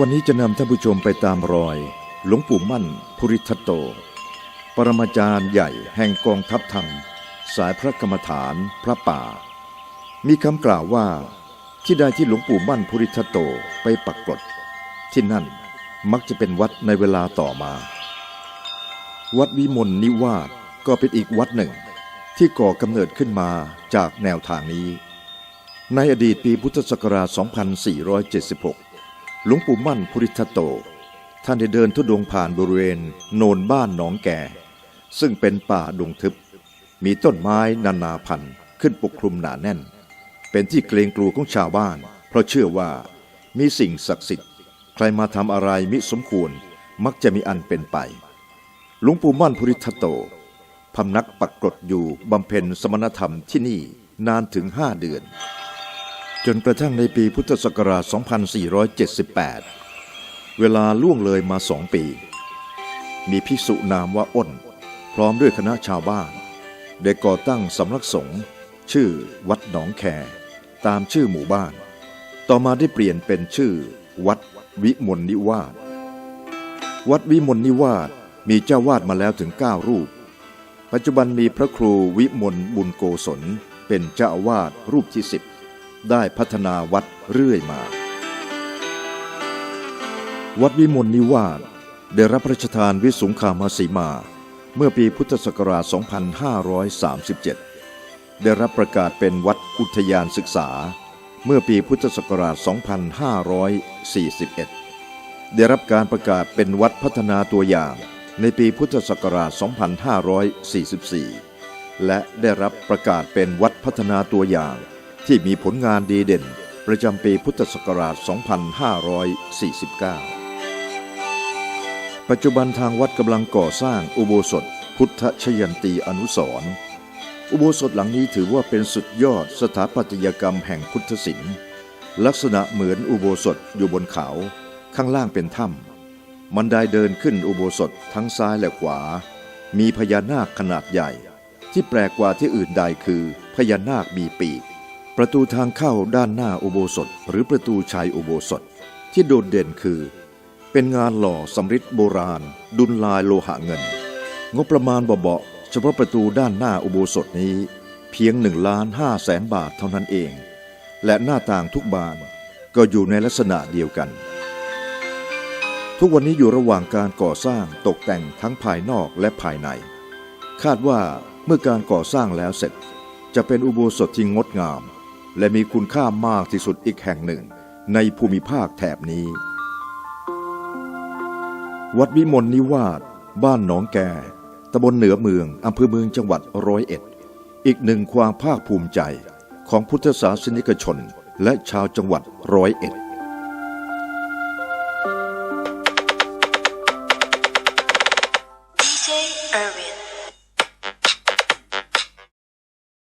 วันนี้จะนำท่านผู้ชมไปตามรอย หลวงปู่มั่นภูริทัตโต ปรมาจารย์ใหญ่แห่งกองทัพธรรม สายพระกรรมฐานพระป่า มีคำกล่าวว่า ที่ใดที่หลวงปู่มั่นภูริทัตโตไปปักกรดที่นั่นมักจะเป็นวัดในเวลาต่อมา วัดวิมลนิวาสก็เป็นอีกวัดหนึ่ง ที่ก่อกำเนิดขึ้นมาจากแนวทางนี้ ในอดีตปีพุทธศักราช 2476 หลวงปู่มั่นภูริทโต ท่านได้เดินทุดงผ่านบริเวณโนนบ้านหนองแก่ ซึ่งเป็นป่าดงทึบ มีต้นไม้นานาพันธุ์ขึ้นปกคลุมหนาแน่น เป็นที่เกรงกลัวของชาวบ้าน เพราะเชื่อว่ามีสิ่งศักดิ์สิทธิ์ ใครมาทำอะไรมิสมควรมักจะมีอันเป็นไป หลวงปู่มั่นภูริทโตพำนักปักกรดอยู่บำเพ็ญสมณธรรมที่นี่นานถึงห้าเดือน จนกระทั่งในปีพุทธศักราช 2478 เวลาล่วงเลยมาสองปี มีภิกษุนามว่าอ้น พร้อมด้วยคณะชาวบ้าน ได้ก่อตั้งสำนักสงฆ์ชื่อวัดหนองแค ตามชื่อหมู่บ้าน ต่อมาได้เปลี่ยนเป็นชื่อ วัดวิมลนิวาสวัดวิมลนิวาสมีเจ้าวาดมาแล้วถึง 9 รูป ปัจจุบันมีพระครูวิมลบุญโกศลเป็นเจ้าอาวาสรูปที่สิบ ได้พัฒนาวัดเรื่อยมา วัดวิมลนิวาสได้รับพระราชทานวิสุงคามสีมา เมื่อปีพุทธศักราช 2537 ได้รับประกาศเป็นวัดอุทยานศึกษา เมื่อปีพุทธศักราช 2541 ได้รับการประกาศเป็นวัดพัฒนาตัวอย่างในปีพุทธศักราช 2544 และได้รับประกาศเป็นวัดพัฒนาตัวอย่าง ที่มีผลงานดีเด่น ประจำปีพุทธศักราช 2549 ปัจจุบันทางวัดกำลังก่อสร้างอุโบสถ พุทธชยันตีอนุสรณ์อุโบสถหลังนี้ถือว่าเป็นสุดยอดสถาปัตยกรรมแห่งพุทธศิลป์ ลักษณะเหมือนอุโบสถอยู่บนเขา ข้างล่างเป็นถ้ำบันได้เดินขึ้นอุโบสถทั้งซ้ายและขวา มีพญานาคขนาดใหญ่ ที่แปลกกว่าที่อื่นใดคือพญานาคมีปีก ประตูทางเข้าด้านหน้าอุโบสถหรือประตูชัยอุโบสถ ที่โดดเด่นคือ เป็นงานหล่อสำริดโบราณ ดุลลายโลหะเงิน งบประมาณเบาๆเฉพาะประตูด้านหน้าอุโบสถนี้ เพียงหนึ่งล้านห้าแสนบาทเท่านั้นเอง และหน้าต่างทุกบานก็อยู่ในลักษณะเดียวกัน ทุกวันนี้อยู่ระหว่างการก่อสร้างตกแต่งทั้งภายนอกและภายใน คาดว่าเมื่อการก่อสร้างแล้วเสร็จ จะเป็นอุโบสถที่งดงาม และมีคุณค่ามากที่สุดอีกแห่งหนึ่ง ในภูมิภาคแถบนี้ วัดวิมลนิวาสบ้านหนองแกตำบลเหนือเมืองอำเภอเมืองจังหวัดร้อยเอ็ด อีกหนึ่งความภาคภูมิใจของพุทธศาสนิกชน และชาวจังหวัดร้อยเอ็ด